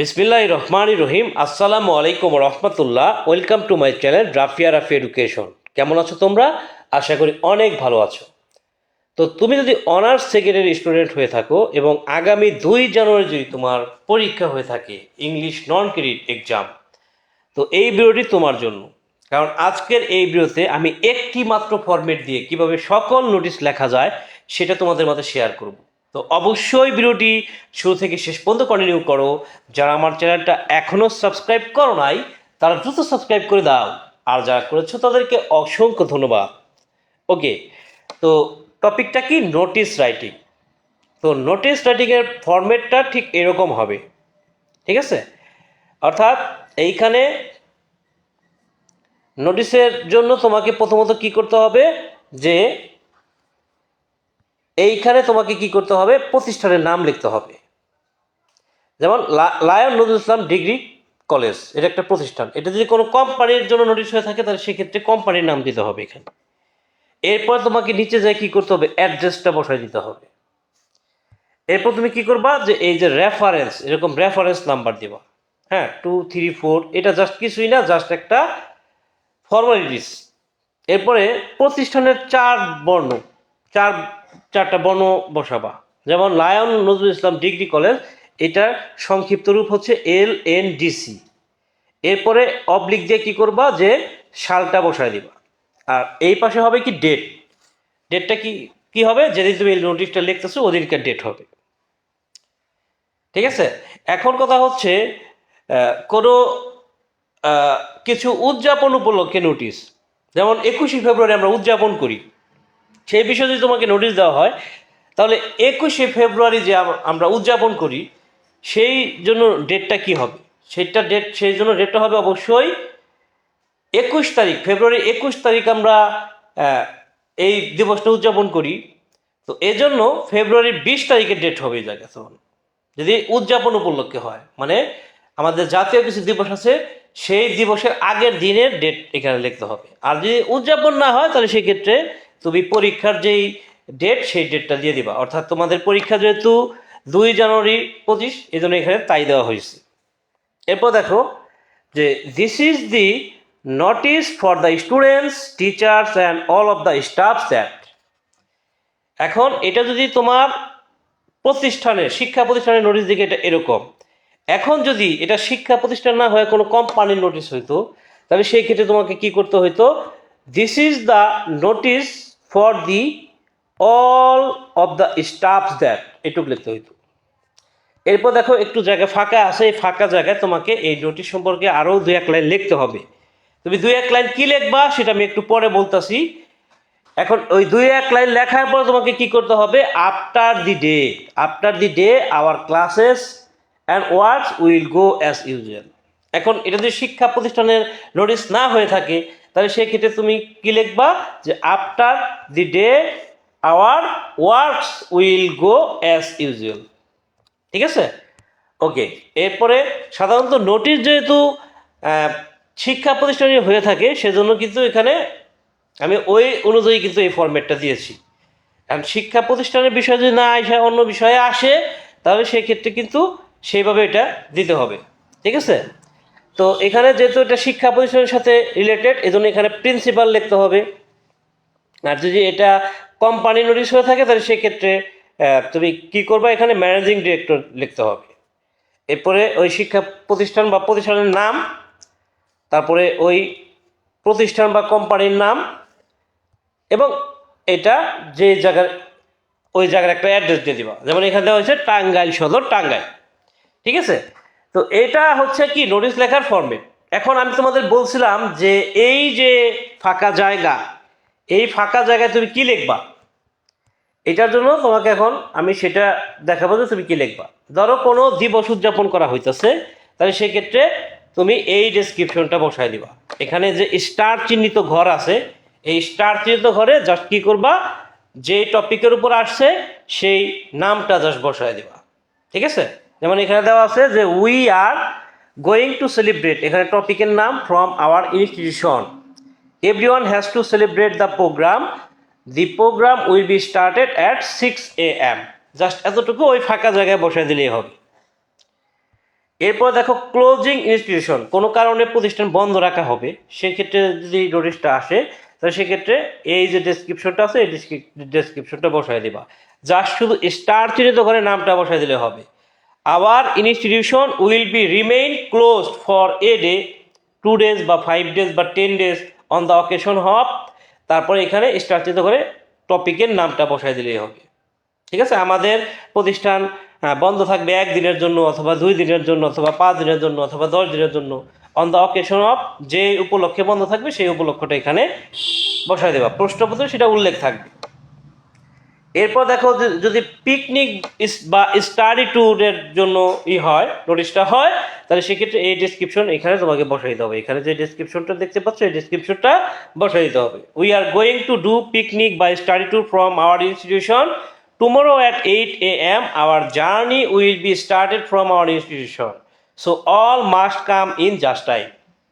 বিসমিল্লাহ রহমান রহিম আসসালামু আলাইকুম রহমতুল্লাহ। Welcome to my channel Rafiya Rafi education. কেমন আছো তোমরা? আশা করি অনেক ভালো আছো। তো তুমি যদি অনার্স সেকেন্ডারি স্টুডেন্ট হয়ে থাকো এবং আগামী দুই জানুয়ারি যদি তোমার পরীক্ষা হয়ে থাকে, ইংলিশ নন ক্রেডিট এক্সাম, তো এই ভিডিওটি তোমার জন্য। কারণ আজকের এই ভিডিওতে আমি একটি মাত্র ফরম্যাট দিয়ে কীভাবে সকল নোটিশ লেখা যায়, সেটা তোমাদের মাঝে শেয়ার করব। তো অবশ্যই ভিডিওটি শুরু থেকে শেষ পর্যন্ত কন্টিনিউ করো। যারা আমার চ্যানেলটা এখনও সাবস্ক্রাইব করো নাই, তারা দ্রুত সাবস্ক্রাইব করে দাও। আর যারা করেছ তাদেরকে অসংখ্য ধন্যবাদ। ওকে তো টপিকটা কি? নোটিশ রাইটিং তো নোটিস রাইটিংয়ের ফরম্যাটটা ঠিক এরকম হবে। ঠিক আছে? অর্থাৎ এইখানে নোটিশের জন্য তোমাকে প্রথমত কি করতে হবে? যে এইখানে তোমাকে কি করতে হবে? প্রতিষ্ঠানের নাম লিখতে হবে। যেমন lion Nazrul Islam degree college, এটা একটা প্রতিষ্ঠান। এটা যদি কোনো কোম্পানির জন্য নোটিশ হয়ে থাকে, তাহলে সেক্ষেত্রে কোম্পানির নাম দিতে হবে এখানে। এরপর তোমাকে নিচে যায় কি করতে হবে? অ্যাড্রেসটা বসায় দিতে হবে। এরপর তুমি কি করবা? যে এই যে রেফারেন্স এরকম রেফারেন্স নাম্বার দিবা। হ্যাঁ টু থ্রি ফোর এটা জাস্ট কিছুই না জাস্ট একটা ফর্মালিটিস এরপরে প্রতিষ্ঠানের চার বর্ণ চার, চারটা বর্ণ বসাবা। যেমন lion Nazrul Islam degree college, এটার সংক্ষিপ্ত রূপ হচ্ছে এল এন ডিসি এরপরে অবলিক দিয়ে কি করবা? যে সালটা বসায় দিবা। আর এই পাশে হবে কি ডেট। ডেটটা কি কি হবে? যেদিন তুমি এই নোটিশটা লিখতেছো, ওদিনকার ডেট হবে। ঠিক আছে? এখন কথা হচ্ছে কোনো কিছু উদযাপন উপলক্ষে নোটিশ। যেমন একুশে ফেব্রুয়ারি আমরা উদযাপন করি। সেই বিষয়ে যদি তোমাকে নোটিশ দেওয়া হয়, তাহলে একুশে ফেব্রুয়ারি যে আমরা উদযাপন করি, সেই জন্য ডেটটা কি হবে? সেটা ডেট সেই জন্য ডেটটা হবে অবশ্যই একুশ তারিখ। ফেব্রুয়ারি একুশ তারিখ আমরা এই দিবসটা উদযাপন করি। তো এজন্য ফেব্রুয়ারি বিশ তারিখের ডেট হবে এই জায়গায় তখন যদি উদযাপন উপলক্ষে হয় মানে আমাদের জাতীয় কিছু দিবস আছে, সেই দিবসের আগের দিনের ডেট এখানে লিখতে হবে। আর যদি উদযাপন না হয়, তাহলে সেক্ষেত্রে তুমি পরীক্ষার যেই ডেট সেই ডেটটা দিয়ে দিবা। অর্থাৎ তোমাদের পরীক্ষা যেহেতু দুই জানুয়ারি পঁচিশ এই জন্য এখানে তাই দেওয়া হয়েছে। এরপর দেখো যে this is the notice for the students teachers and all of the staff that এখন এটা যদি তোমার প্রতিষ্ঠানে, শিক্ষা প্রতিষ্ঠানের নোটিশ দিকে এটা এরকম। এখন যদি এটা শিক্ষা প্রতিষ্ঠান না হয়ে, কোনো কোম্পানির নোটিশ হইতো, তাহলে সেই ক্ষেত্রে তোমাকে কি করতে হইতো? This is the notice for the all of the staffs that, এটুকু লিখতে হইতো। এরপর দেখো একটু জায়গা ফাঁকা আছে, এই ফাঁকা জায়গায় তোমাকে এই নোটিশ সম্পর্কে আরও দু এক লাইন লিখতে হবে। তুমি দুই এক লাইন কি লিখবা সেটা আমি একটু পরে বলতাছি। এখন ওই দুই এক লাইন লেখার পর তোমাকে কি করতে হবে? After the day after the day our classes and works will go as usual এখন এটা যদি শিক্ষা প্রতিষ্ঠানের নোটিশ না হয়ে থাকে তাহলে সেক্ষেত্রে তুমি কি লিখবা? যে after the day our works will go as usual ঠিক আছে? ওকে এরপরে সাধারণত নোটিশ যেহেতু শিক্ষা প্রতিষ্ঠানে হয়ে থাকে, সেজন্য কিন্তু এখানে আমি ওই অনুযায়ী কিন্তু এই ফরম্যাটটা দিয়েছি। কারণ শিক্ষা প্রতিষ্ঠানের বিষয় যদি না আসে, অন্য বিষয়ে আসে, তাহলে সেক্ষেত্রে কিন্তু সেইভাবে এটা দিতে হবে। ঠিক আছে? তো এখানে যেহেতু এটা শিক্ষা প্রতিষ্ঠানের সাথে রিলেটেড এজন্য এখানে প্রিন্সিপাল লিখতে হবে। আর যদি এটা কোম্পানি নোটিশ হয়ে থাকে, তাহলে সেক্ষেত্রে তুমি কি করবা? এখানে ম্যানেজিং ডিরেক্টর লিখতে হবে। এরপরে ওই শিক্ষা প্রতিষ্ঠান বা প্রতিষ্ঠানের নাম, তারপরে ওই প্রতিষ্ঠান বা কোম্পানির নাম, এবং এটা যে জায়গার, ওই জায়গার একটা অ্যাড্রেস দিয়ে দিবা। যেমন এখানে দেওয়া হয়েছে টাঙ্গাইল সদর, টাঙ্গাইল। ঠিক আছে? তো এটা হচ্ছে কি নোটিশ লেখার ফর্মেট এখন আমি তোমাদের বলছিলাম যে এই যে ফাঁকা জায়গা, এই ফাঁকা জায়গায় তুমি কি লিখবা? এটার জন্য তোমাকে এখন আমি সেটা দেখাবো যে তুমি কি লিখবা। ধরো কোনো দিবস উদযাপন করা হইতেছে, তাহলে সেক্ষেত্রে তুমি এই ডেসক্রিপশনটা বসায় দিবা। এখানে যে স্টার চিহ্নিত ঘর আছে, এই স্টার চিহ্নিত ঘরে জাস্ট কি করবা? যে টপিকের উপর আসছে, সেই নামটা জাস্ট বসায় দিবা। ঠিক আছে? যেমন এখানে দেওয়া আছে যে we are going to celebrate এখানে টপিকের নাম from our institution everyone has to celebrate the program the program will be started at six A M just এতটুকু ওই ফাঁকা জায়গায় বসায় দিলেই হবে। এরপর দেখো ক্লোজিং ইনস্টিটিউশন কোনো কারণে প্রতিষ্ঠান বন্ধ রাখা হবে। সেক্ষেত্রে যদি নোটিশটা আসে, তাহলে সেক্ষেত্রে এই যে ডেসক্রিপশনটা আছে, এই ডেসক্রিপশনটা বসায় দিবা। জাস্ট শুধু স্টার চিহ্নিত করে নামটা বসায় দিলে হবে। Our institution will be remain closed for a day two days বা ফাইভ ডেজ বা ten days on the occasion হব তারপরে এখানে স্টার চিহ্নিত করে টপিকের নামটা বসায় দিলেই হবে। ঠিক আছে? আমাদের প্রতিষ্ঠান বন্ধ থাকবে একদিনের জন্য অথবা দুই দিনের জন্য অথবা পাঁচ দিনের জন্য অথবা দশ দিনের জন্য অন দ্য অকেশন অফ যে উপলক্ষে বন্ধ থাকবে সেই উপলক্ষটা এখানে বসায় দেবা প্রশ্নপত্রে সেটা উল্লেখ থাকবে। এরপর দেখো যদি পিকনিক বা স্টাডি ট্যুরের জন্য ই হয় নোটিশটা হয়, তাহলে সেক্ষেত্রে এই ডিসক্রিপশন এখানে তোমাকে বসাই দিতে হবে। এখানে যে ডিসক্রিপশনটা দেখতে পাচ্ছ, এই ডিসক্রিপশনটা বসাই দিতে হবে। We are going to do picnic বা study tour from our institution tomorrow at eight A M our journey will be started from our institution so all must come in just time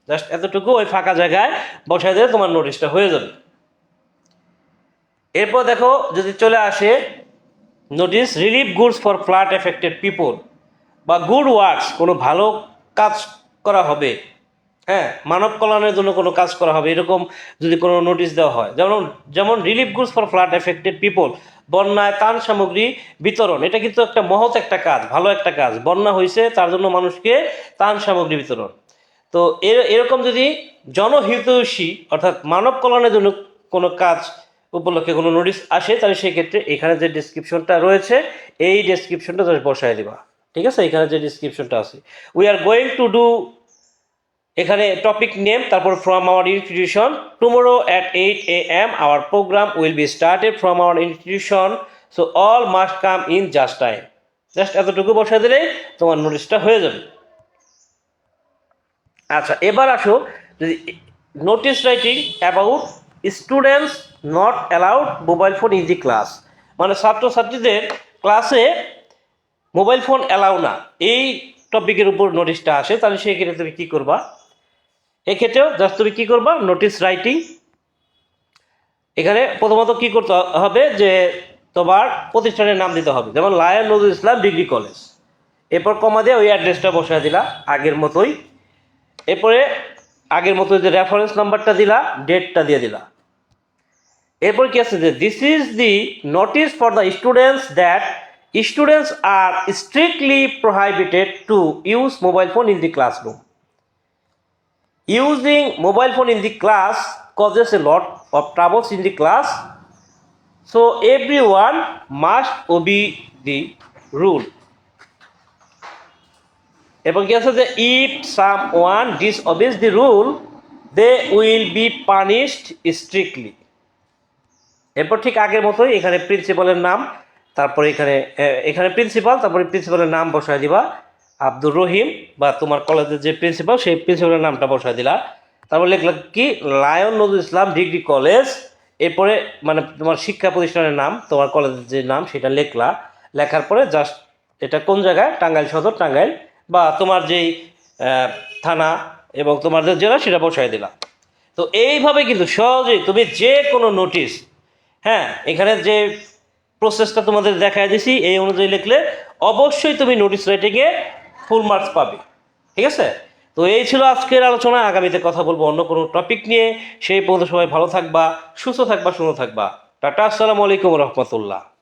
just এতটুকু ওই ফাঁকা জায়গায় বসাই দিলে তোমার নোটিশটা হয়ে যাবে। এরপর দেখো যদি চলে আসে notice relief goods for flood affected people বা গুড ওয়ার্কস কোনো ভালো কাজ করা হবে। হ্যাঁ মানব কল্যাণের জন্য কোনো কাজ করা হবে, এরকম যদি কোনো নোটিশ দেওয়া হয়। যেমন যেমন relief goods for flood affected people বন্যায় ত্রাণ সামগ্রী বিতরণ, এটা কিন্তু একটা মহৎ একটা কাজ, ভালো একটা কাজ। বন্যা হয়েছে, তার জন্য মানুষকে ত্রাণ সামগ্রী বিতরণ। তো এর এরকম যদি জনহিতৈষী, অর্থাৎ মানব কল্যাণের জন্য কোনো কাজ উপলক্ষে কোনো নোটিশ আসে, তাহলে সেই ক্ষেত্রে এখানে যে ডিসক্রিপশনটা রয়েছে, এই ডিসক্রিপশনটা জাস্ট বসায় দিবা। ঠিক আছে? এখানে যে ডিসক্রিপশনটা আছে। We are going to do এখানে টপিক নেম তারপর from our institution tomorrow at eight A M our program will be started from our institution so all must come in just time just এতটুকু বসায় দিলে তোমার নোটিশটা হয়ে যাবে। আচ্ছা এবার আসো, যদি notice writing about students not allowed mobile phone in the class মানে ছাত্রছাত্রীদের ক্লাসে মোবাইল ফোন অ্যালাউ না। এই টপিকের উপর নোটিশটা আসে, তাহলে সেক্ষেত্রে তুমি কী করবা? এক্ষেত্রেও জাস্ট তুমি কী করবা? নোটিস রাইটিং এখানে প্রথমত কি করতে হবে? যে তোমার প্রতিষ্ঠানের নাম দিতে হবে। যেমন lion Nazrul Islam degree college. এরপর কমা দিয়ে ওই অ্যাড্রেসটা বসায় দিলা, আগের মতোই। এরপরে আগের মতো যে রেফারেন্স নাম্বারটা দিলা ডেটটা দিয়ে দিলা। এরপর কি আছে যে this is the notice for the students that students are strictly prohibited to use mobile phone in the classroom using mobile phone in the class causes a lot of troubles in the class. So, everyone must obey the rule. এবং কি আছে যে if someone disobeys the rule they will be punished strictly এরপর ঠিক আগের মতোই এখানে প্রিন্সিপালের নাম, তারপরে এখানে এখানে প্রিন্সিপাল তারপরে প্রিন্সিপালের নাম বসায় দিবা। আব্দুর রহিম বা তোমার কলেজের যে প্রিন্সিপাল সেই প্রিন্সিপালের নামটা বসায় দিলা। তারপর লিখলা কি? Lion Nazrul Islam degree college. এরপরে মানে তোমার শিক্ষা প্রতিষ্ঠানের নাম, তোমার কলেজের যে নাম, সেটা লেখলা। লেখার পরে জাস্ট এটা কোন জায়গায়? টাঙ্গাইল সদর, টাঙ্গাইল। বা তোমার যেই থানা এবং তোমার যে জেলা, সেটা বসায় দিলা। তো এইভাবে কিন্তু সহজেই তুমি যে কোনো নোটিশ হ্যাঁ এখানে যে প্রসেসটা তোমাদের দেখায় দিছি, এই অনুযায়ী লিখলে অবশ্যই তুমি নোটিশ রাইটিংয়ে ফুল মার্কস পাবে। ঠিক আছে? তো এই ছিল আজকের আলোচনা। আগামীতে কথা বলব অন্য কোনো টপিক নিয়ে। সেই পর্যন্ত সবাই ভালো থাকবা, সুস্থ থাকবা, সুন্দর থাকবা। টাটা, আসসালামু আলাইকুম রহমতুল্লাহ।